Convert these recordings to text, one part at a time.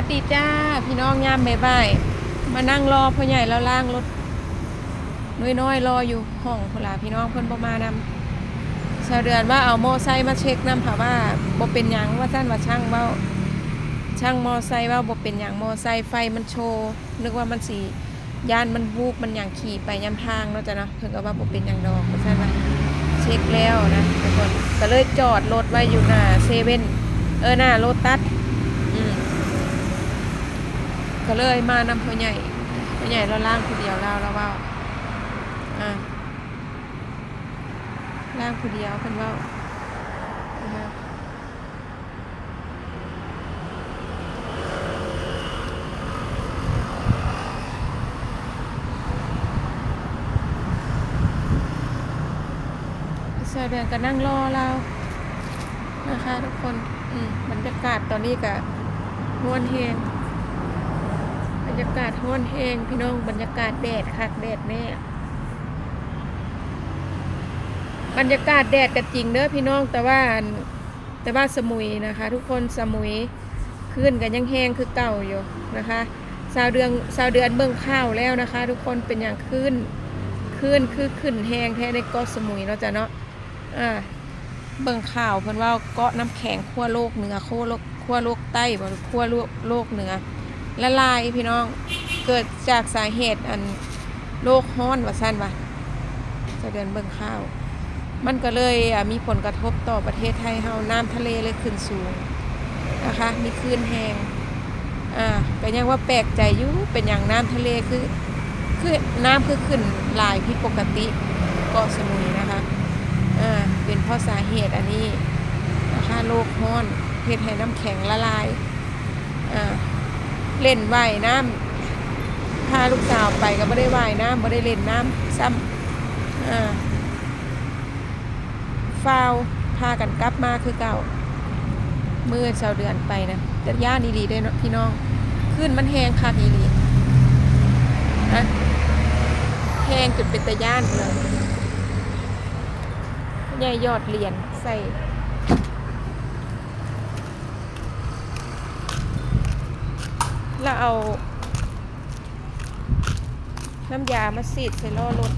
วัสดีจ้า พี่น้องยามบ่ายๆมานั่งรอพ่อใหญ่แล้วล่างรถน้อยๆรออยู่ห้องพลาพี่น้องเพิ่นบ่มานำชาวเดือนว่าเอาโมอไซค์มาเช็คนำค่ะว่าบ่เป็นหยังว่าซั่นว่าช่างเว้าช่างมอไซค์ว่าบ่เป็นหยังมอไซค์ไฟมันโชว์นึกว่ามันสิยานมันวูบมันหยังขี่ไปยามทางเนาะจ้ะเนาะเพิ่นก็ว่าบ่เป็นหยังดอกว่าซั่นว่าเช็คแล้วนะทุกคนก็เลยจอดรถไว้อยู่หน้าเซเว่นเออหน้าโลตัส ก็เลยมานำพ่อใหญ่พ่อใหญ่เราล่างผู้เดียวเราแล้วว่าอ่าล่างผู้เดียวเพิ่นว่านะคะเสื้อเดือนก็นั่งรอเรานะคะทุกคน อืมบรรยากาศตอนนี้ก็ม่วนเฮง รรยากาศห้อนแห้งพี่น้องบรรยากาศแดดคักแดดแน่บรรยากาศแดดก็จริงเด้อพี่น้องแต่ว่าแต่ว่าสมุยนะคะ ทุกคนสมุยขึ้นกันยังแห้งคือเก่าอยู่นะคะสาวเดือนสาวเดือนเบิ่งข้าวแล้วนะคะ ทุกคนเป็นอย่างขึ้นขึ้นคือขึ้นแห้งแท้ในเกาะสมุยเนาะจ้ะเนาะอ่าเบิ่งข่าวเพิ่นว่าเกาะน้ำแข็งขั้วโลกเหนือขั้วโลกขั้วโลกใต้บ่ขั้วโลกโลกเหนือ ละลายพี่น้องเกิดจากสาเหตุอันโลกฮ้อนว่าสั้นว่าจะเดินเบิ่งข้าว มันก็เลยอะมีผลกระทบต่อประเทศไทยเฮาน้ำทะเลเลยขึ้นสูงนะคะ มีคลื่นแหงอ่าก็ยังว่าแปลกใจอยู่เป็นอย่างน้ำทะเลคือคือน้ำคือขึ้นลายผิดปกติเกาะสมุยนะคะอ่าเป็นเพราะสาเหตุอันนี้นะคะโลกฮ้อนเฮ็ดให้น้ำแข็งละลายอ่า เล่นว่ายน้ำพาลูกสาวไปก็ไม่ได้ว่ายน้ำไม่ได้เล่นน้ำซ้ำฟาวพากันกลับมาคือเก่าเมื่อเสาเดือนไปนะแต่ย่านอีหลีได้พี่น้องขึ้นมันแหงคักอีหลีนะแหงจุดเป็นตะย่านเลยใหญ่ยอดเหรียญใส่ เราเอา น้ำยามาสีดใส่ล้อรถ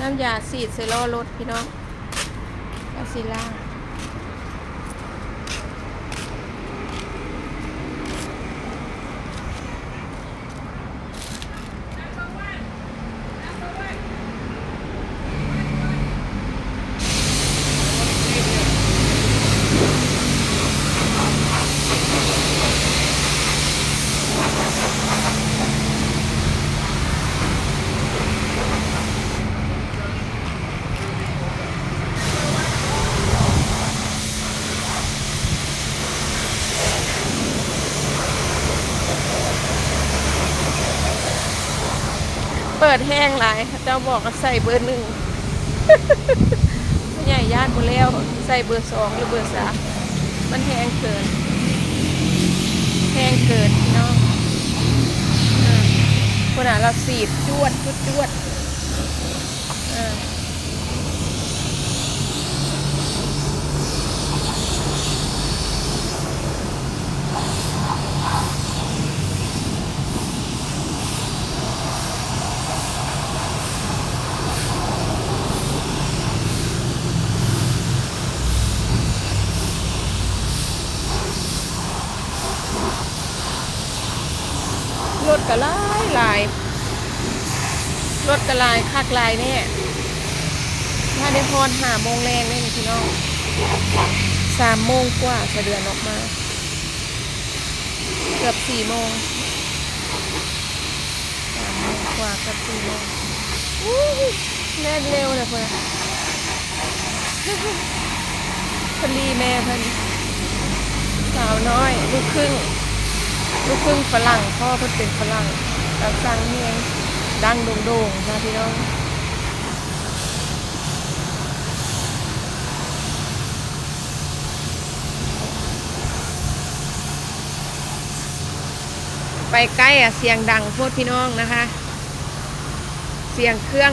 น้ำยาสีดใส่ล้อรถพี่น้องกาซิล่าง เปิดแห้งหลายเจ้าบอกใส่เบอร์หนึ่งไม่ใหญ่ย่านหมดแล้วใส่เบอร์สองหรือเบอร์สามมันแห้งเกินแห้งเกินเน้องอ่าดเราสีดจวดจวดจวดอ่าๆรถ กระลายลายรถกระลายคักลายแน่ถ้าได้พรหาโมงแรงเนี่พี่น้องสามโมงกว่าเสดือนออกมา เกือบสี่โมงสามโมงกว่าเกือบสี่โมงแน่นเร็วเลยเพื่อนพอดีแม่เพิ่นสาวน้อย ลูกครึ่ง ลูกครึ่งฝรั่งพ่อเพิ่นเป็นฝรั่งกับสังเมียงดังโด่งๆนะพี่น้องไปใกล้อะเสียงดังโพดพี่น้องนะคะ เสียงเครื่อง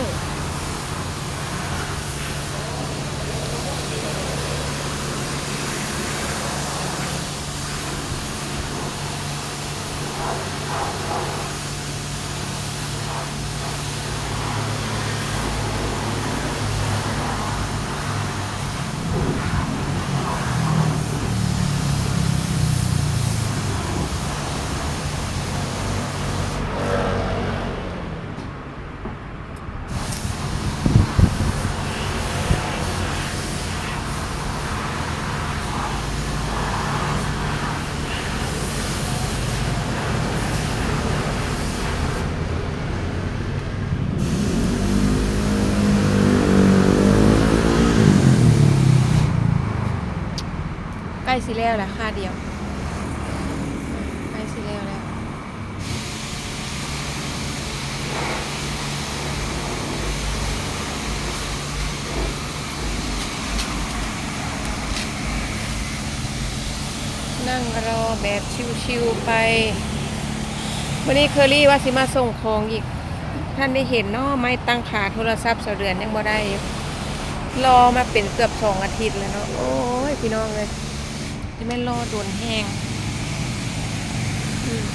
สิแล้วแหละค่าเดียวใกล้สิแล้วแล้วนั่งรอแบบชิวๆไป วันนี้เคอรี่ว่าสิมาส่งของอีก ท่านได้เห็นเนาะไม่ตั้งขาโทรศัพท์เสเดือนยังบ่ได้ รอมาเป็นเกือบสองอาทิตย์แล้วเนาะ โอ้ย พี่น้องเลย ที่ไม่รอโดนแห้งอืม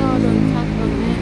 รอโดนคักโดนแน่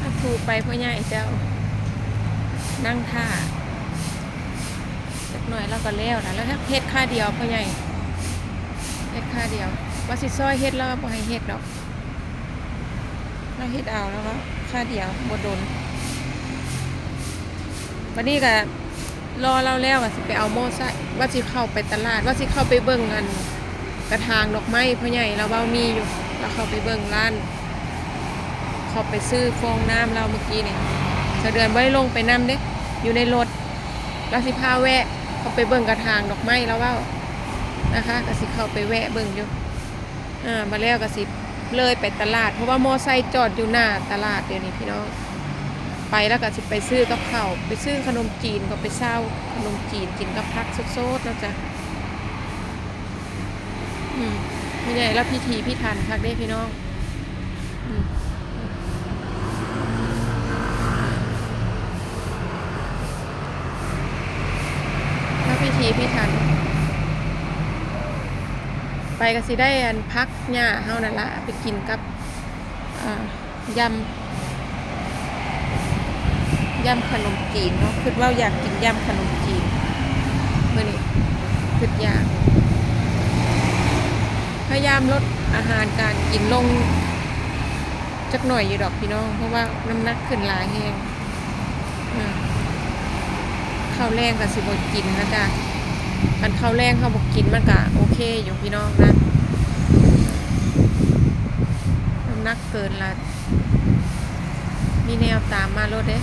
ถ้าถูกไป พ่อใหญ่เจ้า นั่งท่าสักหน่อยแล้วก็แล้วนะแล้วถ้าเฮ็ดค่าเดียวพ่อใหญ่เฮ็ดค่าเดียวว่าสิซอยเฮ็ดแล้วบ่ให้เฮ็ดดอกเราเฮ็ดเอาแล้วก็ค่าเดียวบ่โดนวันนี้ก็รอเราแล้วว่าสิไปเอาโมไซค์ว่าสิเข้าไปตลาด ว่าสิเข้าไปเบิ่งอันกระถางดอกไม้พ่อใหญ่เราเบ้ามีอยู่เราเข้าไปเบิ่งร้าน เขาไปซื้อฟองน้ำเราเมื่อกี้เนี่ยสะเดือนไว้ลงไปน้ำเด้อยู่ในรถแล้วสิพาแวะ เขาไปเบิ่งกระถางดอกไม้แล้วว่านะคะก็สิเข้าไปแวะเบิ่งอยู่อ่ามาแล้วก็สิเลยไปตลาด เพราะว่ามอไซค์จอดอยู่หน้าตลาดเดี๋ยวนี้พี่น้องไปแล้วก็สิไปซื้อกับข้าวไปซื้อขนมจีนก็ไปเศร้าขนมจีนกินกับพักสดๆเนาะจ๊ะอืมไม่ใหญ่แล้วพิธีพิธันพักได้พี่น้อง อืม ถีพิถัน ไปก็สิได้อันพักหญ้าเฮานั่นละไปกินกับยำยำขนมจีนเนาะคือว่าอยากกินยำขนมจีนเมื่อนี้คืออยากพยายามลดอาหารการกินลงจักหน่อยอยู่ดอกพี่น้อง เพราะว่าน้ำหนักขึ้นหลายแห้งข้าวแรงกับสิบกินนะจ๊ะ มันข้าวแรงข้าวบกกินมันก็โอเคอยู่พี่น้องนะน้ำหนักเกินละมีแนวตามมาโลดเด้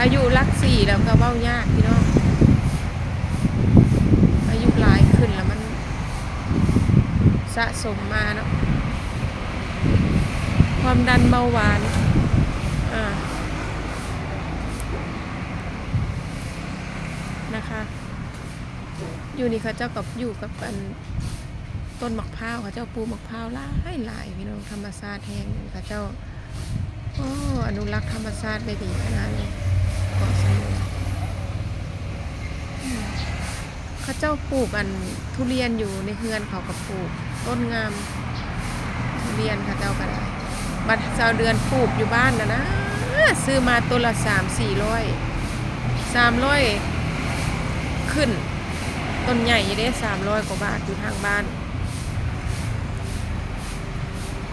อายุรักสี่แล้วก็เบ้ายากพี่น้องอายุหลายขึ้นแล้วมันสะสมมาเนาะความดันเบาหวานอ่า นะคะ อยู่นี่เขาเจ้ากับอยู่กับอันต้นมะพร้าวเขาเจ้าปลูกมะพร้าวหลายหลายพี่น้องธรรมชาติแห้งเขาเจ้าโอ้อนุรักษ์ธรรมชาติได้ดีขนาดนี้เกาะสมุยอืมเขาเจ้าปลูกอันทุเรียนอยู่ในเฮือนเขากับปลูก ต้นงามทุเรียนเขาเจ้าก็ได้บัดเจ้าเดือนปลูกอยู่บ้านนะนะซื้อมาต้นละสามสี่ร้อยสามร้อยขึ้น ต้นใหญ่ยี่ได้สามร้อยกว่าบาทอยู่ทางบ้าน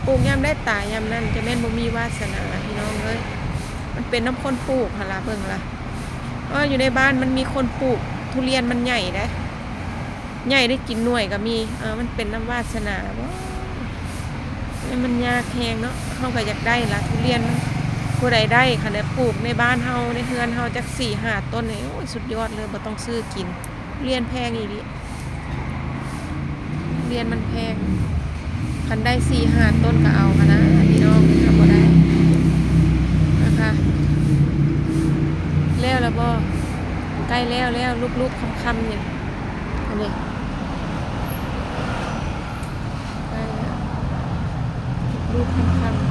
ปลูกยามได้ตายยามนั้นจะแม่นบ่มีวาสนาพี่น้องเอ้ยมันเป็นน้ำคนปลูกหนละเบิ่งละเอออยู่ในบ้านมันมีคนปลูก ทุเรียนมันใหญ่ได้ใหญ่ได้กินหน่วยก็มีเออมันเป็นน้ำวาสนาว้าวมันยากแพงเนาะเขาก็อยากได้ละทุเรียนมันผู้ใดได้ค่ะเนี่ยปลูกในบ้านเฮาในเฮือนเฮาจักสี่ห้าต้นเนี่ยโอ้ยสุดยอดเลยบ่ต้องซื้อกิน เรียนแพงอีดิเรียนมันแพง คันได้สี่หาต้นก็เอาค่ะนะพี่น้องทำบ่ได้นะคะ แล้วแล้วบ่ใกล้แล้วแล้วลูกๆคำๆเนี่ยอันนี้ใกล้แล้วลูกๆคำๆ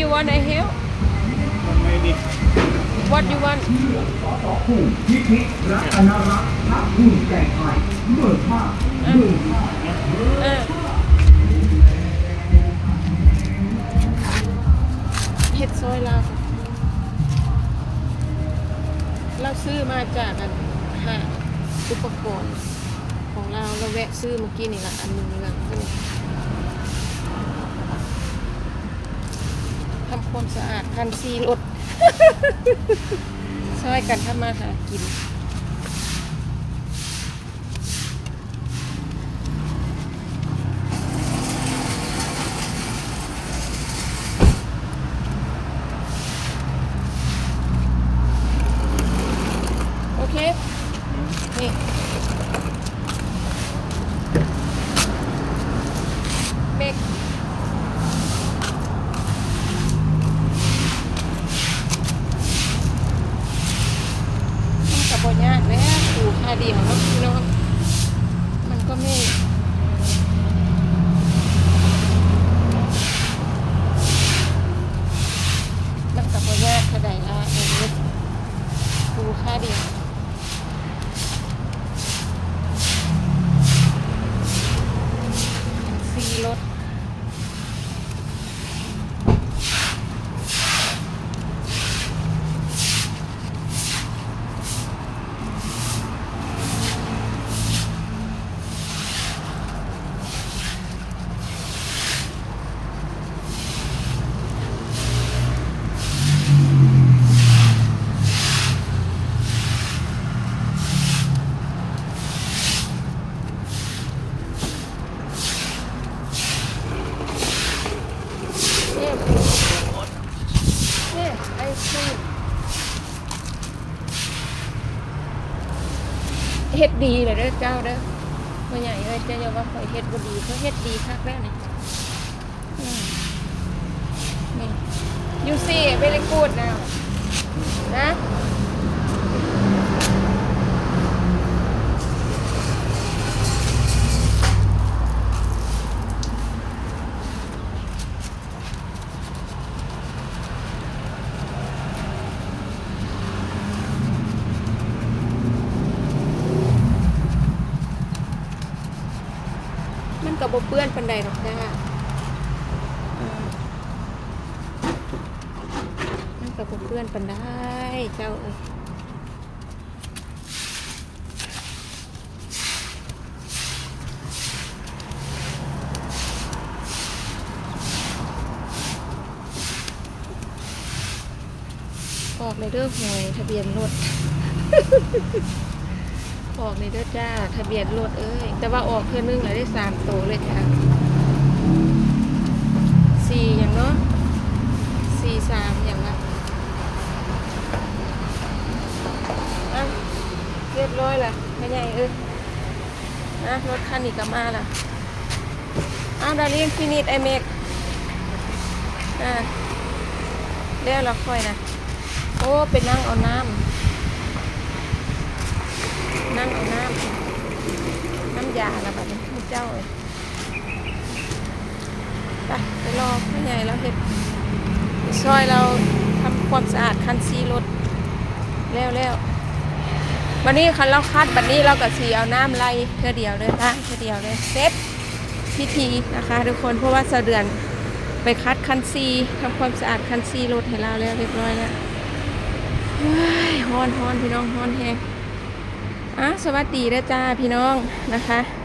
you want I help what you want ผู้พิพิรัตนรัตน์พระคุณแก่ไทยเห็ดซอยลาวค่ะเราซื้อมาจากอันหาอุปกรณ์ของเราเราแวะซื้อเมื่อกี้นี่ละอันหนึงนี่ละ ทำความสะอาดคันซีรถช่วยกันทำมาหากินโอเค นี่ เมกมันกับบยากแล้วถูค่าเดียวแล้วพี่น้อง มันก็ไม่ มันกับบยากเท่าใดละเอง ถูค่าเดียว ซีรถเนี่ยเนี่ยไอซีเฮ็ดดี เจ้าเด้อพ่อใหญ่เลยเจ้าอย่าว่าคอยเฮ็ดบ่ดีเพราเฮ็ดดีคักแล้วนี่นี่ you see very good now นะนะบ่เปื้อนปานใดหรอกจ้าอืมมันก็บ่เปื้อนปานใดเจ้าเอ้ยออกเลยเด้อหวยทะเบียนรถ ออกเลยเด้อจ้า ทะเบียนรถเอ้ย แต่ว่าออกเพื่อนึงเลยได้สามตัวเลยจ้าสี่อย่างเนาะสี่สามอย่างละอะเรียบร้อยละไม่ใหญ่เอ้ยนะรถคันนี้ก็มาละอ้าวดารินฟินิตไอเมกอ่าเรียกเราค่อยนะ โอ้ เป็นนั่งเอาน้ำางเอาน้ำน้ำยาละบัดนี้เจ้าเลยไปไปรอพ่อใหญ่แล้วเห็ดซอยเราทำความสะอาดคันซีรถแล้วแล้ววันนี้คันเราคัดบัดนี้เราก็สีเอาน้ำไล่เพื่อเดียวเลยล้างเพื่อเดียวเลยเซ็ตพิธีนะคะทุกคนเพราะว่าสะเดือนไปคัดคันซีทำความสะอาดคันซีรถให้เราแล้วเรียบร้อยแล้วเฮ้ยฮอนฮอนพี่น้องฮอนแฮง อะสวัสดีนะจ้าพี่น้องนะคะ